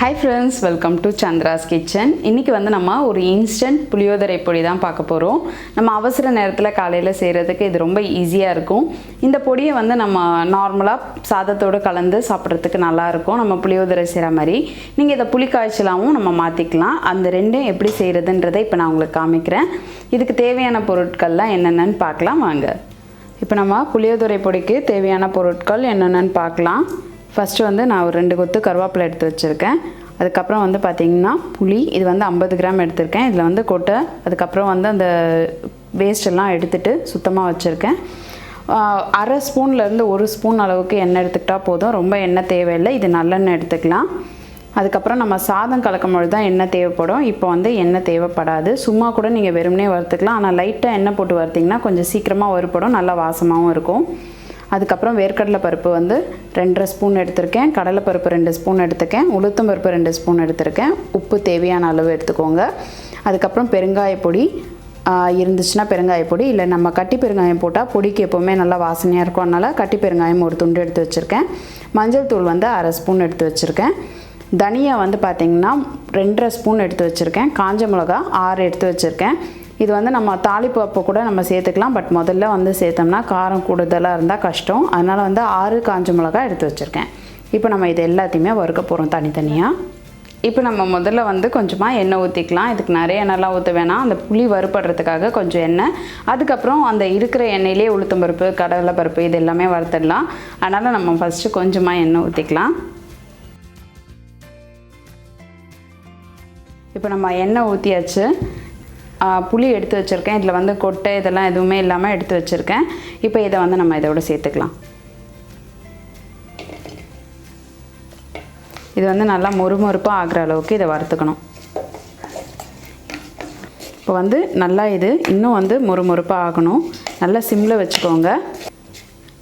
Hi friends welcome to Chandra's kitchen இன்றைக்கி வந்து நம்ம ஒரு இன்ஸ்டன்ட் புளியோதரை பொடி தான் பார்க்க போகிறோம் நம்ம அவசர நேரத்தில் காலையில் செய்கிறதுக்கு இது ரொம்ப ஈஸியாக இருக்கும். இந்த பொடியை வந்து நம்ம நார்மலாக சாதத்தோடு கலந்து சாப்பிட்றதுக்கு நல்லாயிருக்கும் நம்ம புளியோதரை செய்கிற மாதிரி. நீங்கள் இதை புளி காய்ச்சலாகவும் நம்ம மாற்றிக்கலாம் அந்த ரெண்டும் எப்படி செய்கிறதுன்றதை இப்போ நான் உங்களுக்கு காமிக்கிறேன். இதுக்கு தேவையான பொருட்கள்லாம் என்னென்னு பார்க்கலாம் வாங்க. இப்போ நம்ம புளியோதரை பொடிக்கு தேவையான பொருட்கள் என்னென்னு பார்க்கலாம். ஃபஸ்ட்டு வந்து நான் ஒரு ரெண்டு கொத்து கருவேப்பிலை எடுத்து வச்சுருக்கேன். அதுக்கப்புறம் வந்து பார்த்திங்கன்னா புளி இது வந்து ஐம்பது கிராம் எடுத்திருக்கேன். இதில் வந்து கொட்டை அதுக்கப்புறம் வந்து அந்த வேஸ்டெல்லாம் எடுத்துகிட்டு சுத்தமாக வச்சுருக்கேன். அரை ஸ்பூன்லேருந்து ஒரு ஸ்பூன் அளவுக்கு எண்ணெய் எடுத்துக்கிட்டால் போதும். ரொம்ப எண்ணெய் தேவையில்லை. இது நல்லெண்ணெய் எடுத்துக்கலாம். அதுக்கப்புறம் நம்ம சாதம் கலக்கும் பொழுது தான் எண்ணெய் தேவைப்படும். இப்போ வந்து எண்ணெய் தேவைப்படாது. சும்மா கூட நீங்கள் வெறுமனே வறுத்துக்கலாம். ஆனால் லைட்டாக எண்ணெய் போட்டு வறுத்திங்கன்னா கொஞ்சம் சீக்கிரமாக வறுப்படும் நல்லா வாசமாகவும் இருக்கும். அதுக்கப்புறம் வேர்க்கடலை பருப்பு வந்து ரெண்டரை ஸ்பூன் எடுத்திருக்கேன். கடலை பருப்பு ரெண்டு ஸ்பூன் எடுத்துக்கேன் உளுத்தம் பருப்பு ரெண்டு ஸ்பூன் எடுத்திருக்கேன். உப்பு தேவையான அளவு எடுத்துக்கோங்க. அதுக்கப்புறம் பெருங்காய பொடி இருந்துச்சுன்னா பெருங்காய பொடி இல்லை நம்ம கட்டி பெருங்காயம் போட்டால் பொடிக்கு எப்போவுமே நல்லா வாசனையாக இருக்கும். அதனால் கட்டி பெருங்காயம் ஒரு துண்டு எடுத்து வச்சுருக்கேன். மஞ்சள் தூள் வந்து அரை ஸ்பூன் எடுத்து வச்சுருக்கேன். தனியா வந்து பார்த்திங்கன்னா ரெண்டரை ஸ்பூன் எடுத்து வச்சுருக்கேன். காஞ்ச மிளகா ஆறு எடுத்து வச்சுருக்கேன். இது வந்து நம்ம தாளிப்பு அப்போ கூட நம்ம சேர்த்துக்கலாம் பட் முதல்ல வந்து சேர்த்தோம்னா காரம் கூடுதலாக இருந்தால் கஷ்டம். அதனால் வந்து ஆறு காஞ்ச மிளகா எடுத்து வச்சுருக்கேன். இப்போ நம்ம இது எல்லாத்தையுமே வறுக்க போகிறோம் தனித்தனியாக இப்போ நம்ம முதல்ல வந்து கொஞ்சமாக எண்ணெய் ஊற்றிக்கலாம் இதுக்கு நிறைய எண்ணெய்லாம் ஊற்ற வேணாம். அந்த புளி வறுப்படுறதுக்காக கொஞ்சம் எண்ணெய். அதுக்கப்புறம் அந்த இருக்கிற எண்ணெயிலே உளுத்தம் பருப்பு கடலை பருப்பு இது எல்லாமே வறுத்துடலாம். அதனால் நம்ம ஃபஸ்ட்டு கொஞ்சமாக எண்ணெய் ஊற்றிக்கலாம் இப்போ நம்ம எண்ணெய் ஊற்றியாச்சு புளி எடுத்து வச்சுருக்கேன். இதில் வந்து கொட்டை இதெல்லாம் எதுவுமே இல்லாமல் எடுத்து வச்சுருக்கேன். இப்போ இதை வந்து நம்ம இதோட சேர்த்துக்கலாம். இது வந்து நல்லா மொறுமொறுப்பாக ஆகிற அளவுக்கு இதை வறுத்துக்கணும். இப்போ வந்து நல்லா இது இன்னும் வந்து மொறுமொறுப்பாக ஆகணும். நல்லா சிம்மில் வச்சுக்கோங்க.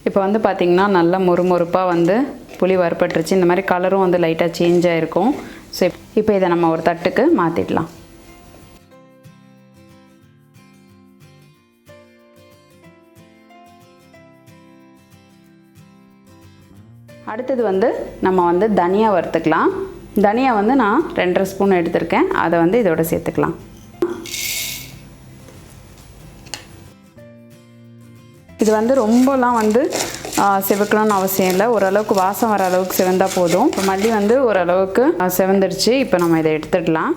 இப்போ வந்து பார்த்திங்கன்னா நல்லா மொறுமொறுப்பாக வந்து புளி வறுபட்டுருச்சு. இந்த மாதிரி கலரும் வந்து லைட்டாக சேஞ்ச் ஆகிருக்கும் ஸோ இப்போ இதை நம்ம ஒரு தட்டுக்கு மாற்றிடலாம் அடுத்தது வந்து நம்ம வந்து தனியாக வறுத்துக்கலாம். தனியா வந்து நான் ரெண்டரை ஸ்பூன் எடுத்திருக்கேன். அதை வந்து இதோட சேர்த்துக்கலாம். இது வந்து ரொம்பலாம் வந்து ஆ, செவக்கணும்னு அவசியம் இல்லை. ஓரளவுக்கு வாசம் வர அளவுக்கு சிவந்தால் போதும். இப்போ மல்லி வந்து ஓரளவுக்கு ஆ, செவந்துருச்சு. இப்போ நம்ம இதை எடுத்துடலாம்.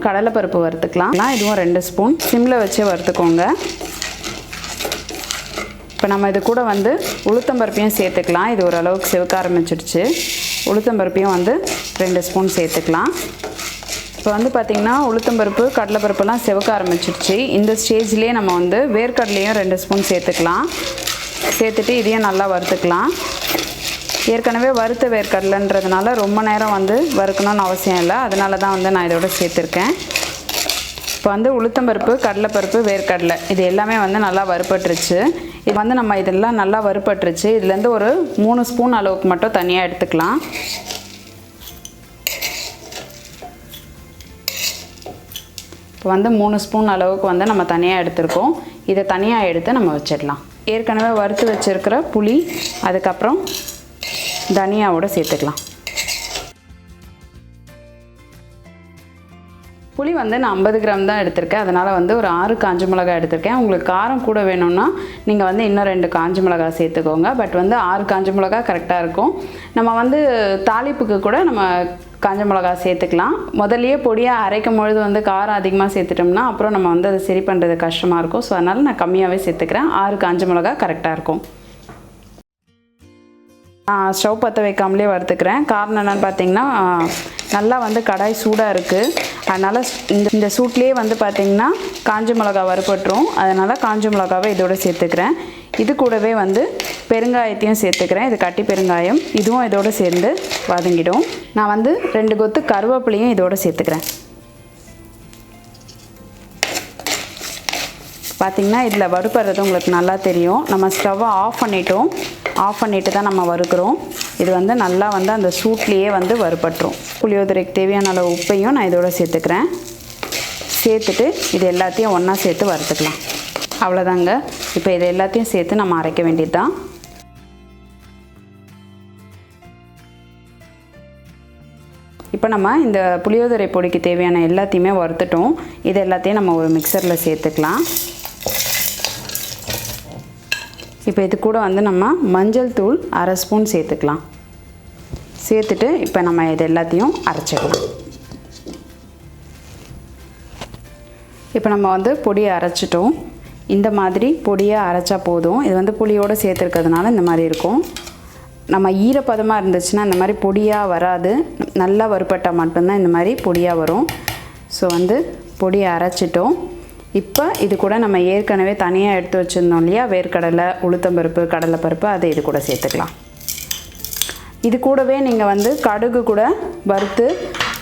கடலைப்பருப்பு வறுத்துக்கலாம். இதுவும் ரெண்டு ஸ்பூன். சிம்மில் வச்சே வறுத்துக்கோங்க. இப்போ நம்ம இது கூட வந்து உளுத்தம்பருப்பையும் சேர்த்துக்கலாம். இது ஓரளவுக்கு செவுக்க ஆரம்பிச்சிடுச்சு. உளுத்தம்பருப்பையும் வந்து ரெண்டு ஸ்பூன் சேர்த்துக்கலாம். இப்போ வந்து பார்த்திங்கன்னா உளுத்தம்பருப்பு கடலைப்பருப்புலாம் செவக்க ஆரம்பிச்சிடுச்சு. இந்த ஸ்டேஜ்லேயே நம்ம வந்து வேர்க்கடலையும் ரெண்டு ஸ்பூன் சேர்த்துக்கலாம். சேர்த்துட்டு இதையும் நல்லா வறுத்துக்கலாம். ஏற்கனவே வறுத்த வேர்க்கடலைன்றதுனால ரொம்ப நேரம் வந்து வறுக்கணும்னு அவசியம் இல்லை. அதனால தான் வந்து நான் இதோட சேர்த்துருக்கேன். இப்போ வந்து உளுத்தம்பருப்பு கடலைப்பருப்பு வேர்க்கடலை இது எல்லாமே வந்து நல்லா வறுபட்டுருச்சு. இது வந்து நம்ம இதெல்லாம் நல்லா வறுபட்டுருச்சு. இதுலேருந்து ஒரு மூணு ஸ்பூன் அளவுக்கு மட்டும் தனியாக எடுத்துக்கலாம். இப்போ வந்து மூணு ஸ்பூன் அளவுக்கு வந்து நம்ம தனியாக எடுத்திருக்கோம். இதை தனியாக எடுத்து நம்ம வச்சிடலாம். ஏற்கனவே வறுத்து வச்சுருக்கிற புளி அதுக்கப்புறம் தனியாவோடு சேர்த்துக்கலாம். புளி வந்து நான் ஐம்பது கிராம் தான் எடுத்திருக்கேன். அதனால் வந்து ஒரு ஆறு காஞ்ச மிளகாய் எடுத்திருக்கேன். உங்களுக்கு காரம் கூட வேணும்னா நீங்கள் வந்து இன்னும் ரெண்டு காஞ்ச மிளகாய் சேர்த்துக்கோங்க. பட் வந்து ஆறு காஞ்ச மிளகாய் கரெக்டாக இருக்கும். நம்ம வந்து தாளிப்புக்கு கூட நம்ம காஞ்ச மிளகாய் சேர்த்துக்கலாம். முதல்லையே பொடியாக அரைக்கும் பொழுது வந்து காரம் அதிகமாக சேர்த்துட்டோம்னா அப்புறம் நம்ம வந்து அதை சரி பண்ணுறது கஷ்டமாக இருக்கும். ஸோ அதனால் நான் கம்மியாகவே சேர்த்துக்கிறேன். ஆறு காஞ்ச மிளகாய் கரெக்டாக இருக்கும். ஸ்டவ் பற்ற வைக்காமலே வறுத்துக்கிறேன். காரணம் என்னென்னு பார்த்தீங்கன்னா நல்லா வந்து கடாய் சூடாக இருக்குது அதனால் இந்த இந்த சூட்லேயே வந்து பார்த்திங்கன்னா காஞ்ச மிளகா வறுபட்டுரும். அதனால் காஞ்ச மிளகாவை இதோட சேர்த்துக்கிறேன். இது கூடவே வந்து பெருங்காயத்தையும் சேர்த்துக்கிறேன். இது கட்டி பெருங்காயம். இதுவும் இதோடு சேர்ந்து வதங்கிடும். நான் வந்து ரெண்டு கொத்து கருவேப்பிலையும் இதோடு சேர்த்துக்கிறேன். பார்த்திங்கன்னா இதில் வறுப்படுறது உங்களுக்கு நல்லா தெரியும். நம்ம ஸ்டவ்வை ஆஃப் பண்ணிட்டோம். ஆஃப் பண்ணிட்டு தான் நம்ம வறுக்கிறோம். இது வந்து நல்லா வந்து அந்த சூட்லேயே வந்து வறுபட்டுரும். புளியோதரைக்கு தேவையான அளவு உப்பையும் நான் இதோட சேர்த்துக்கிறேன். சேர்த்துட்டு இது எல்லாத்தையும் ஒன்றா சேர்த்து வறுத்துக்கலாம். அவ்வளோதாங்க இப்போ இது எல்லாத்தையும் சேர்த்து நம்ம அரைக்க வேண்டியது தான் இப்போ நம்ம இந்த புளியோதரை பொடிக்கு தேவையான எல்லாத்தையுமே வறுத்துட்டோம். இது எல்லாத்தையும் நம்ம ஒரு மிக்சரில் சேர்த்துக்கலாம். இப்போ இது கூட வந்து நம்ம மஞ்சள் தூள் அரை ஸ்பூன் சேர்த்துக்கலாம். சேர்த்துட்டு இப்போ நம்ம இது எல்லாத்தையும் அரைச்சிக்கலாம் இப்போ நம்ம வந்து பொடியை அரைச்சிட்டோம். இந்த மாதிரி பொடியை அரைச்சா போதும். இது வந்து புளியோடு சேர்த்துருக்கிறதுனால இந்த மாதிரி இருக்கும். நம்ம ஈரப்பதமாக இருந்துச்சுன்னா இந்த மாதிரி பொடியாக வராது. நல்லா வறுப்பட்டால் மட்டும்தான் இந்த மாதிரி பொடியாக வரும். ஸோ வந்து பொடியை அரைச்சிட்டோம். இப்போ இது கூட நம்ம ஏற்கனவே தனியாக எடுத்து வச்சுருந்தோம் இல்லையா? வேர்க்கடலை உளுத்தம்பருப்பு கடலைப்பருப்பு அதை இது கூட சேர்த்துக்கலாம். இது கூடவே நீங்கள் வந்து கடுகு கூட வறுத்து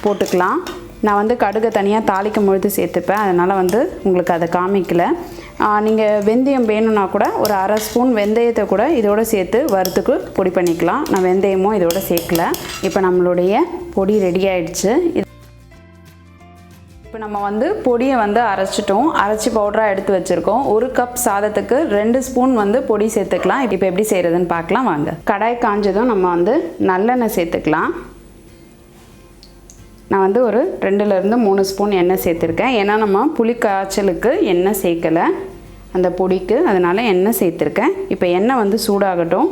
போட்டுக்கலாம். நான் வந்து கடுகை தனியாக தாளிக்கும் பொழுது சேர்த்துப்பேன். அதனால் வந்து உங்களுக்கு அதை காமிக்கலை. நீங்கள் வெந்தயம் வேணும்னா கூட ஒரு அரை ஸ்பூன் வெந்தயத்தை கூட இதோட சேர்த்து வறுத்துக்கு பொடி பண்ணிக்கலாம். நான் வெந்தயமும் இதோட சேர்க்கல. இப்போ நம்மளுடைய பொடி ரெடி ஆயிடுச்சு. இப்போ நம்ம வந்து பொடியை வந்து அரைச்சிட்டோம். அரைச்சி பவுடராக எடுத்து வச்சுருக்கோம். ஒரு கப் சாதத்துக்கு ரெண்டு ஸ்பூன் வந்து பொடி சேர்த்துக்கலாம். இப்போ எப்படி செய்கிறதுன்னு பார்க்கலாம் வாங்க. கடாய் காஞ்சதும் நம்ம வந்து நல்லெண்ணெய் சேர்த்துக்கலாம். நான் வந்து ஒரு ரெண்டுலேருந்து மூணு ஸ்பூன் எண்ணெய் சேர்த்துருக்கேன். ஏன்னா நம்ம புளி காய்ச்சலுக்கு எண்ணெய் சேர்க்கலை. அந்த பொடிக்கு அதனால் எண்ணெய் சேர்த்துருக்கேன். இப்போ எண்ணெய் வந்து சூடாகட்டும்.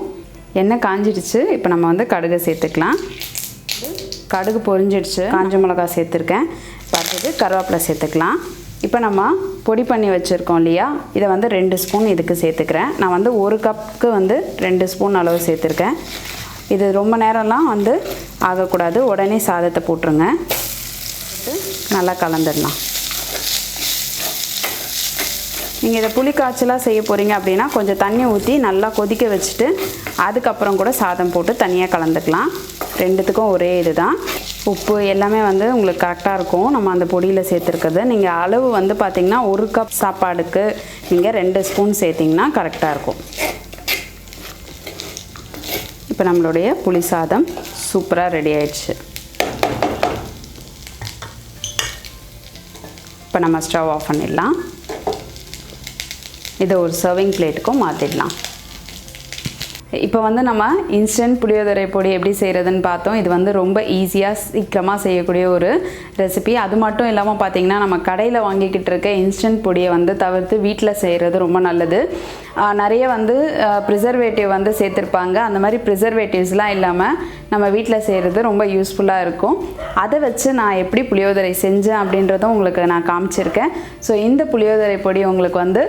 எண்ணெய் காஞ்சிடுச்சு. இப்போ நம்ம வந்து கடுகு சேர்த்துக்கலாம். கடுகு பொரிஞ்சிடுச்சு. காஞ்ச மிளகா சேர்த்துருக்கேன். பார்த்தது கருவேப்பிலை சேர்த்துக்கலாம். இப்போ நம்ம பொடி பண்ணி வச்சுருக்கோம் இல்லையா? இதை வந்து ரெண்டு ஸ்பூன் இதுக்கு சேர்த்துக்கிறேன். நான் வந்து ஒரு கப்புக்கு வந்து ரெண்டு ஸ்பூன் அளவு சேர்த்துருக்கேன். இது ரொம்ப நேரம்லாம் வந்து ஆகக்கூடாது. உடனே சாதத்தை போட்டுருங்க. நல்லா கலந்துடலாம். நீங்கள் இதை புளி காய்ச்சலாக செய்ய போகிறீங்க அப்படின்னா கொஞ்சம் தண்ணி ஊற்றி நல்லா கொதிக்க வச்சுட்டு அதுக்கப்புறம் கூட சாதம் போட்டு தனியாக கலந்துக்கலாம். ரெண்டுத்துக்கும் ஒரே இது தான் உப்பு எல்லாமே வந்து உங்களுக்கு கரெக்டாக இருக்கும். நம்ம அந்த பொடியில் சேர்த்துருக்கிறது. நீங்கள் அளவு வந்து பார்த்திங்கன்னா ஒரு கப் சாப்பாடுக்கு நீங்கள் ரெண்டு ஸ்பூன் சேர்த்திங்கன்னா கரெக்டாக இருக்கும். இப்போ நம்மளுடைய புளி சாதம் சூப்பராக ரெடி ஆயிடுச்சு. இப்போ நம்ம ஸ்டவ் ஆஃப் பண்ணிடலாம். இதை ஒரு சர்விங் பிளேட்டுக்கும் மாற்றிடலாம் இப்போ வந்து நம்ம இன்ஸ்டன்ட் புளியோதரை பொடி எப்படி செய்கிறதுன்னு பார்த்தோம். இது வந்து ரொம்ப ஈஸியாக சீக்கிரமாக செய்யக்கூடிய ஒரு ரெசிபி அது மட்டும் இல்லாமல் பார்த்தீங்கன்னா நம்ம கடையில் வாங்கிக்கிட்டு இருக்க இன்ஸ்டன்ட் பொடியை வந்து தவிர்த்து வீட்டில் செய்கிறது ரொம்ப நல்லது. நிறைய வந்து ப்ரிசர்வேட்டிவ் வந்து சேர்த்துருப்பாங்க. அந்த மாதிரி ப்ரிசர்வேட்டிவ்ஸ்லாம் இல்லாமல் நம்ம வீட்டில் செய்கிறது ரொம்ப யூஸ்ஃபுல்லாக இருக்கும். அதை வச்சு நான் எப்படி புளியோதரை செஞ்சேன் அப்படின்றதும் உங்களுக்கு நான் காமிச்சிருக்கேன். ஸோ இந்த புளியோதரை பொடி உங்களுக்கு வந்து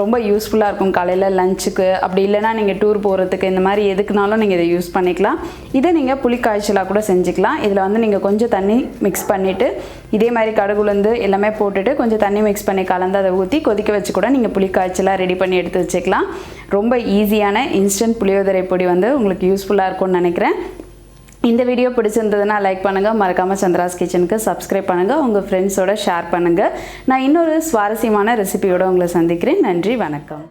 ரொம்ப யூஸ்ஃபுல்லாக இருக்கும் காலையில் லஞ்சுக்கு அப்படி இல்லைன்னா நீங்கள் டூர் போகிறதுக்கு இந்த மாதிரி எதுக்குனாலும் நீங்கள் இதை யூஸ் பண்ணிக்கலாம். இதை நீங்கள் புளி காய்ச்சலாக கூட செஞ்சுக்கலாம். இதில் வந்து நீங்கள் கொஞ்சம் தண்ணி மிக்ஸ் பண்ணிவிட்டு இதே மாதிரி கடுகுலந்து எல்லாமே போட்டுட்டு கொஞ்சம் தண்ணி மிக்ஸ் பண்ணி கலந்து அதை ஊற்றி கொதிக்க வச்சு கூட நீங்கள் புளி காய்ச்சலாக ரெடி பண்ணி எடுத்து வச்சுக்கலாம். ரொம்ப ஈஸியான இன்ஸ்டன்ட் புளியோதரை பொடி வந்து உங்களுக்கு யூஸ்ஃபுல்லாக இருக்கும்னு நினைக்கிறேன். இந்த வீடியோ பிடிச்சிருந்ததுன்னா லைக் பண்ணுங்கள் மறக்காமல் சந்திராஸ் கிச்சனுக்கு சப்ஸ்கிரைப் பண்ணுங்கள் உங்கள் ஃப்ரெண்ட்ஸோட ஷேர் பண்ணுங்கள் நான் இன்னொரு சுவாரஸ்யமான ரெசிபியோடு உங்களை சந்திக்கிறேன். நன்றி வணக்கம்.